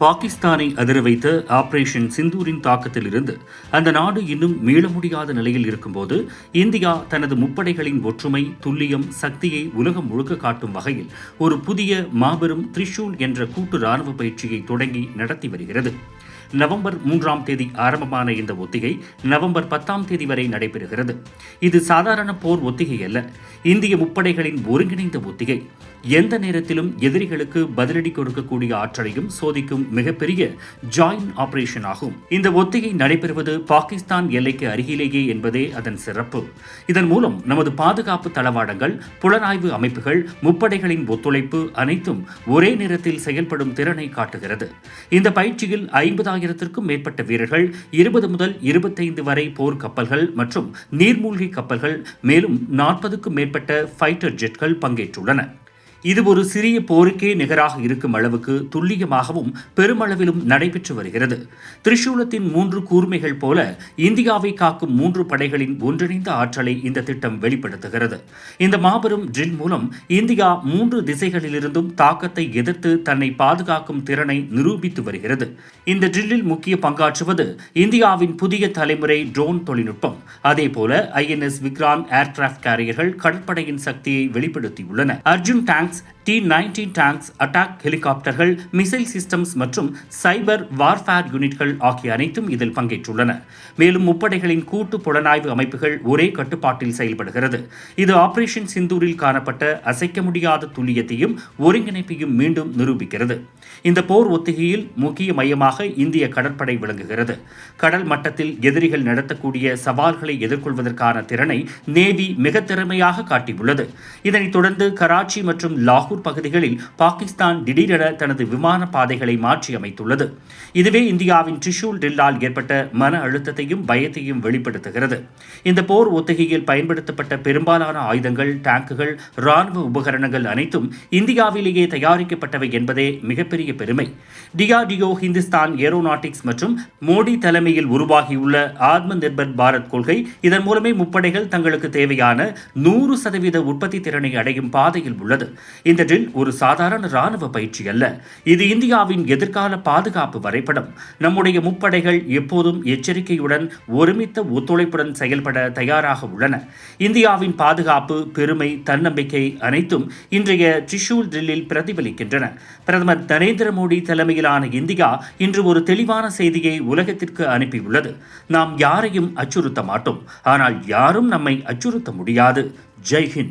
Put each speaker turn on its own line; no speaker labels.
பாகிஸ்தானை அதிர வைத்த ஆபரேஷன் சிந்தூரின் தாக்கத்திலிருந்து அந்த நாடு இன்னும் மீள முடியாத நிலையில் இருக்கும்போது இந்தியா தனது முப்படைகளின் ஒற்றுமை துல்லியம் சக்தியை உலகம் முழுக்க காட்டும் வகையில் ஒரு புதிய மாபெரும் த்ரிஷூல் என்ற கூட்டு ராணுவ பயிற்சியை தொடங்கி நடத்தி வருகிறது. நவம்பர் மூன்றாம் தேதி ஆரம்பமான இந்த ஒத்திகை நவம்பர் பத்தாம் தேதி வரை நடைபெறுகிறது. இது சாதாரண போர் ஒத்திகை அல்ல. இந்திய முப்படைகளின் ஒருங்கிணைந்த ஒத்திகை. எந்த நேரத்திலும் எதிரிகளுக்கு பதிலடி கொடுக்கக்கூடிய ஆற்றலையும் சோதிக்கும் மிகப்பெரிய ஜாயின் ஆபரேஷன் ஆகும். இந்த ஒத்திகை நடைபெறுவது பாகிஸ்தான் எல்லைக்கு அருகிலேயே என்பதே அதன் சிறப்பு. இதன் மூலம் நமது பாதுகாப்பு தளவாடங்கள் புலனாய்வு அமைப்புகள் முப்படைகளின் ஒத்துழைப்பு அனைத்தும் ஒரே நேரத்தில் செயல்படும் திறனை காட்டுகிறது. இந்த பயிற்சியில் ஐம்பதாயிரம் ஐம்பதாயிரத்திற்கும் மேற்பட்ட வீரர்கள் இருபது முதல் இருபத்தைந்து வரை போர் கப்பல்கள் மற்றும் நீர்மூழ்கி கப்பல்கள் மேலும் நாற்பதுக்கும் மேற்பட்ட ஃபைட்டர் ஜெட்கள் பங்கேற்றுள்ளன. இது ஒரு சிறிய போருக்கே நிகராக இருக்கும் அளவுக்கு துல்லியமாகவும் பெருமளவிலும் நடைபெற்று வருகிறது. திரிசூலத்தின் மூன்று கூர்மைகள் போல இந்தியாவை காக்கும் மூன்று படைகளின் ஒன்றிணைந்த ஆற்றலை இந்த திட்டம் வெளிப்படுத்துகிறது. இந்த மாபெரும் ட்ரில் மூலம் இந்தியா மூன்று திசைகளிலிருந்தும் தாக்கத்தை எதிர்த்து தன்னை பாதுகாக்கும் திறனை நிரூபித்து வருகிறது. இந்த ட்ரில்லில் முக்கிய பங்காற்றுவது இந்தியாவின் புதிய தலைமுறை ட்ரோன் தொழில்நுட்பம். அதேபோல ஐஎன்எஸ் விக்ராந்த் ஏர்கிராப்ட் கேரியர்கள் கடற்படையின் சக்தியை வெளிப்படுத்தியுள்ளன. Arjun tank plants T ninety tanks attack ஹெலிகாப்டர்கள் மிசைல் சிஸ்டம்ஸ் மற்றும் சைபர் வார்ஃபேர் யூனிட்கள் ஆகிய அனைத்தும் இதில் பங்கேற்றுள்ளன. மேலும் முப்படைகளின் கூட்டு புலனாய்வு அமைப்புகள் ஒரே கட்டுப்பாட்டில் செயல்படுகிறது. இது ஆபரேஷன் சிந்தூரில் காணப்பட்ட அசைக்க முடியாத துல்லியத்தையும் ஒருங்கிணைப்பையும் மீண்டும் நிரூபிக்கிறது. இந்த போர் ஒத்திகையில் முக்கிய மையமாக இந்திய கடற்படை விளங்குகிறது. கடல் மட்டத்தில் எதிரிகள் நடத்தக்கூடிய சவால்களை எதிர்கொள்வதற்கான திறனை நேவி மிக திறமையாக காட்டியுள்ளது. இதனைத் தொடர்ந்து கராச்சி மற்றும் லாகூர் கான்பூர் பகுதிகளில் பாகிஸ்தான் திடீரென தனது விமான பாதைகளை மாற்றி அமைத்துள்ளது. இதுவே இந்தியாவின் ட்ரிஷூல் டில்லால் ஏற்பட்ட மன அழுத்தத்தையும் பயத்தையும் வெளிப்படுத்துகிறது. இந்த போர் ஒத்திகையில் பயன்படுத்தப்பட்ட பெரும்பாலான ஆயுதங்கள் டேங்குகள் ராணுவ உபகரணங்கள் அனைத்தும் இந்தியாவிலேயே தயாரிக்கப்பட்டவை என்பதே மிகப்பெரிய பெருமை. டிஆர்டிஓ ஹிந்துஸ்தான் ஏரோநாட்டிக்ஸ் மற்றும் மோடி தலைமையில் உருவாகியுள்ள ஆத்ம நிர்பர் பாரத் கொள்கை இதன் மூலமே முப்படைகள் தங்களுக்கு தேவையான நூறு சதவீத உற்பத்தி திறனை அடையும் பாதையில் உள்ளது. இந்த ட்ரில் ஒரு சாதாரண ராணுவ பயிற்சி அல்ல. இது இந்தியாவின் எதிர்கால பாதுகாப்பு வரைபடம். நம்முடைய முப்படைகள் எப்போதும் எச்சரிக்கையுடன் ஒருமித்த ஒத்துழைப்புடன் செயல்பட தயாராக உள்ளன. இந்தியாவின் பாதுகாப்பு பெருமை தன்னம்பிக்கை அனைத்தும் இன்றைய ட்ரிஷூல் ட்ரில்லில் பிரதிபலிக்கின்றன. பிரதமர் நரேந்திர மோடி தலைமையிலான இந்தியா இன்று ஒரு தெளிவான செய்தியை உலகத்திற்கு அனுப்பியுள்ளது. நாம் யாரையும் அச்சுறுத்த மாட்டோம். ஆனால் யாரும் நம்மை அச்சுறுத்த முடியாது. ஜெய்ஹிந்த்